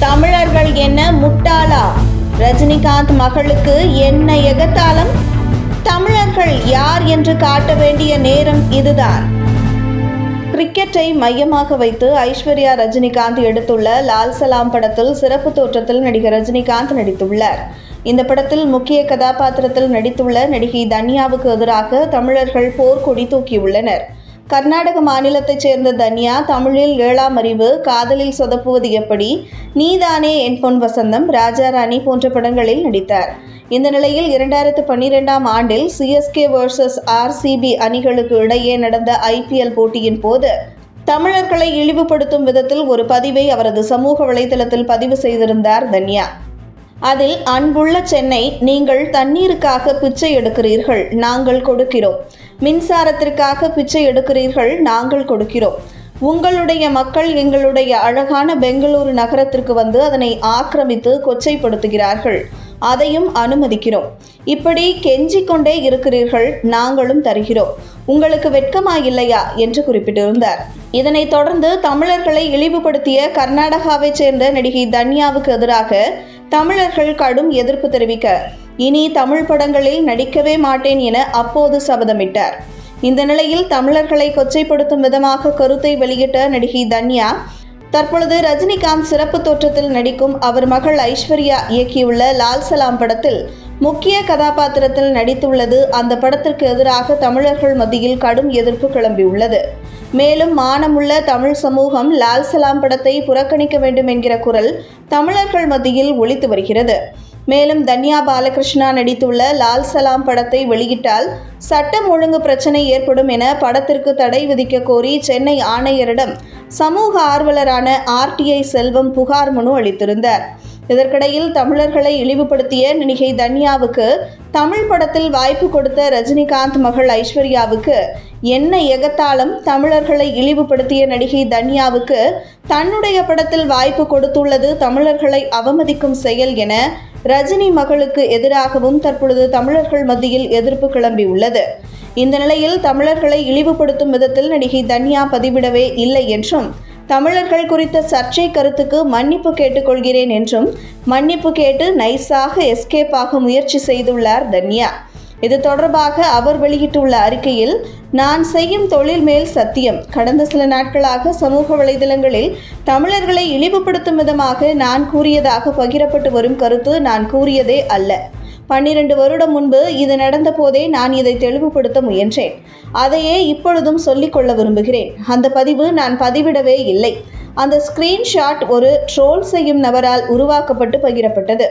தமிழர்கள் என்ன முட்டாளா? ரஜினிகாந்த் மகளுக்கு என்ன எகத்தாளம்? தமிழர்கள் யார் என்று காட்ட வேண்டிய நேரம் இதுதான். கிரிக்கெட்டை மையமாக வைத்து ஐஸ்வர்யா ரஜினிகாந்த் எடுத்துள்ள லால் சலாம் படத்தில் சிறப்பு தோற்றத்தில் நடிகர் ரஜினிகாந்த் நடித்துள்ளார். இந்த படத்தில் முக்கிய கதாபாத்திரத்தில் நடித்துள்ள நடிகை தன்யாவுக்கு எதிராக தமிழர்கள் போர்க்கொடி தூக்கியுள்ளனர். கர்நாடக மாநிலத்தைச் சேர்ந்த தன்யா தமிழில் ஏழாம் அறிவு காதலில் சொதப்புவது எப்படி? நீதானே என் பொன் வசந்தம் ராஜாராணி போன்ற படங்களில் நடித்தார். இந்த நிலையில் இரண்டாயிரத்து பன்னிரெண்டாம் ஆண்டில் சிஎஸ்கே வர்சஸ் ஆர்சிபி அணிகளுக்கு இடையே நடந்த ஐபிஎல் போட்டியின் போது தமிழர்களை இழிவுபடுத்தும் விதத்தில் ஒரு பதிவை அவரது சமூக வலைதளத்தில் பதிவு செய்திருந்தார் தன்யா. அதில் அன்புள்ள சென்னை நீங்கள் தண்ணீருக்காக பிச்சை எடுக்கிறீர்கள் நாங்கள் கொடுக்கிறோம். மின்சாரத்திற்காக பிச்சை எடுக்கிறீர்கள் நாங்கள் கொடுக்கிறோம். உங்களுடைய மக்கள் எங்களுடைய அழகான பெங்களூரு நகரத்திற்கு வந்து அதனை ஆக்கிரமித்து கொச்சைப்படுத்துகிறார்கள். அதையும் அனுமதிக்கிறோம். இப்படி கெஞ்சிக் கொண்டே இருக்கிறீர்கள் நாங்களும் தருகிறோம். உங்களுக்கு வெட்கமா இல்லையா என்று குறிப்பிட்டிருந்தார். இதனைத் தொடர்ந்து தமிழர்களை இழிவுபடுத்திய கர்நாடகாவைச் சேர்ந்த நடிகை தன்யாவுக்கு எதிராக தமிழர்கள் கடும் எதிர்ப்பு தெரிவிக்க இனி தமிழ் படங்களில் நடிக்கவே மாட்டேன் என அப்போது சபதமிட்டார். இந்த நிலையில் தமிழர்களை கொச்சைப்படுத்தும் விதமாக கருத்தை வெளியிட்ட நடிகை தன்யா தற்பொழுது ரஜினிகாந்த் சிறப்பு தோற்றத்தில் நடிக்கும் அவர் மகள் ஐஸ்வர்யா இயக்கியுள்ள லால் சலாம் படத்தில் முக்கிய கதாபாத்திரத்தில் நடித்துள்ளது. அந்த படத்திற்கு எதிராக தமிழர்கள் மத்தியில் கடும் எதிர்ப்பு கிளம்பியுள்ளது. மேலும் மானமுள்ள தமிழ் சமூகம் லால் சலாம் படத்தை புறக்கணிக்க வேண்டும் என்கிற குரல் தமிழர்கள் மத்தியில் ஒழித்து வருகிறது. மேலும் தன்யா பாலகிருஷ்ணா நடித்துள்ள லால் சலாம் படத்தை வெளியிட்டால் சட்டம் ஒழுங்கு பிரச்சனை ஏற்படும் என படத்திற்கு தடை விதிக்க கோரி சென்னை ஆணையரிடம் சமூக ஆர்வலரான ஆர்டிஐ செல்வம் புகார் மனு அளித்திருந்தார். இதற்கிடையில் தமிழர்களை இழிவுபடுத்திய நடிகை தன்யாவுக்கு தமிழ் படத்தில் வாய்ப்பு கொடுத்த ரஜினிகாந்த் மகள் ஐஸ்வர்யாவுக்கு என்ன எகத்தாளம் தமிழர்களை இழிவுபடுத்திய நடிகை தன்யாவுக்கு தன்னுடைய படத்தில் வாய்ப்பு கொடுத்துள்ளது தமிழர்களை அவமதிக்கும் செயல் என ரஜினி மகளுக்கு எதிராகவும் தற்பொழுது தமிழர்கள் மத்தியில் எதிர்ப்பு கிளம்பியுள்ளது இந்த நிலையில் தமிழர்களை இழிவுபடுத்தும் விதத்தில் நடிகை தன்யா பதிவிடவே இல்லை என்றும் தமிழர்கள் குறித்த சர்ச்சை கருத்துக்கு மன்னிப்பு கேட்டுக்கொள்கிறேன் என்றும் மன்னிப்பு கேட்டு நைஸாக எஸ்கேப் ஆக முயற்சி செய்துள்ளார் தன்யா. இது தொடர்பாக அவர் வெளியிட்டுள்ள அறிக்கையில் நான் செய்யும் தொழில் மேல் சத்தியம். கடந்த சில நாட்களாக சமூக வலைதளங்களில் தமிழர்களை இழிவுபடுத்தும் விதமாக நான் கூறியதாக பகிரப்பட்டு வரும் கருத்து நான் கூறியதே அல்ல. பன்னிரண்டு வருடம் முன்பு இது நடந்த போதே நான் இதை தெளிவுபடுத்த முயன்றேன். அதையே இப்பொழுதும் சொல்லிக்கொள்ள விரும்புகிறேன். அந்த பதிவு நான் பதிவிடவே இல்லை. அந்த ஸ்கிரீன்ஷாட் ஒரு ட்ரோல் செய்யும் நபரால் உருவாக்கப்பட்டு பகிரப்பட்டது.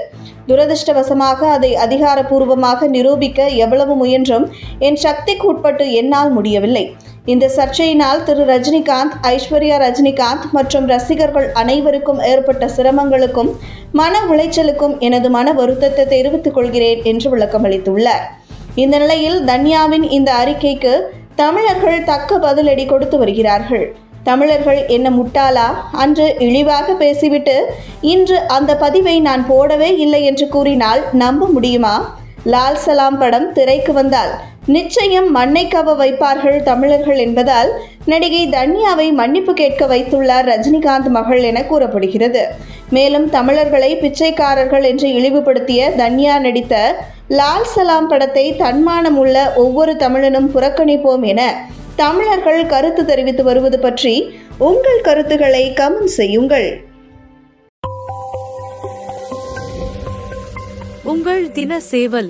துரதிர்ஷ்டவசமாக அதை அதிகாரப்பூர்வமாக நிரூபிக்க எவ்வளவு முயன்றும் என் சக்திக்கு உட்பட்டு என்னால் முடியவில்லை. இந்த சர்ச்சையினால் திரு ரஜினிகாந்த் ஐஸ்வர்யா ரஜினிகாந்த் மற்றும் ரசிகர்கள் அனைவருக்கும் ஏற்பட்ட சிரமங்களுக்கும் மன உளைச்சலுக்கும் எனது மன வருத்தத்தை தெரிவித்துக் கொள்கிறேன் என்று விளக்கமளித்துள்ளார். இந்த நிலையில் தன்யாவின் இந்த அறிக்கைக்கு தமிழர்கள் தக்க பதிலடி கொடுத்து வருகிறார்கள். தமிழர்கள் என்ன முட்டாளா? அன்று இழிவாக பேசிவிட்டு இன்று அந்த பதிவை நான் போடவே இல்லை என்று கூறினால் நம்ப முடியுமா? லால் சலாம் படம் திரைக்கு வந்தால் நிச்சயம் மண்ணை கவ வைப்பார்கள் தமிழர்கள் என்பதால் நடிகை தன்யாவை மன்னிப்பு கேட்க வைத்துள்ளார் ரஜினிகாந்த் மகள் என கூறப்படுகிறது. மேலும் தமிழர்களை பிச்சைக்காரர்கள் என்று இழிவுபடுத்திய தன்யா நடித்த லால் சலாம் படத்தை தன்மானம் உள்ள ஒவ்வொரு தமிழனும் புறக்கணிப்போம் என தமிழர்கள் கருத்து தெரிவித்து வருவது பற்றி உங்கள் கருத்துக்களை கமெண்ட் செய்யுங்கள். உங்கள் தின சேவல்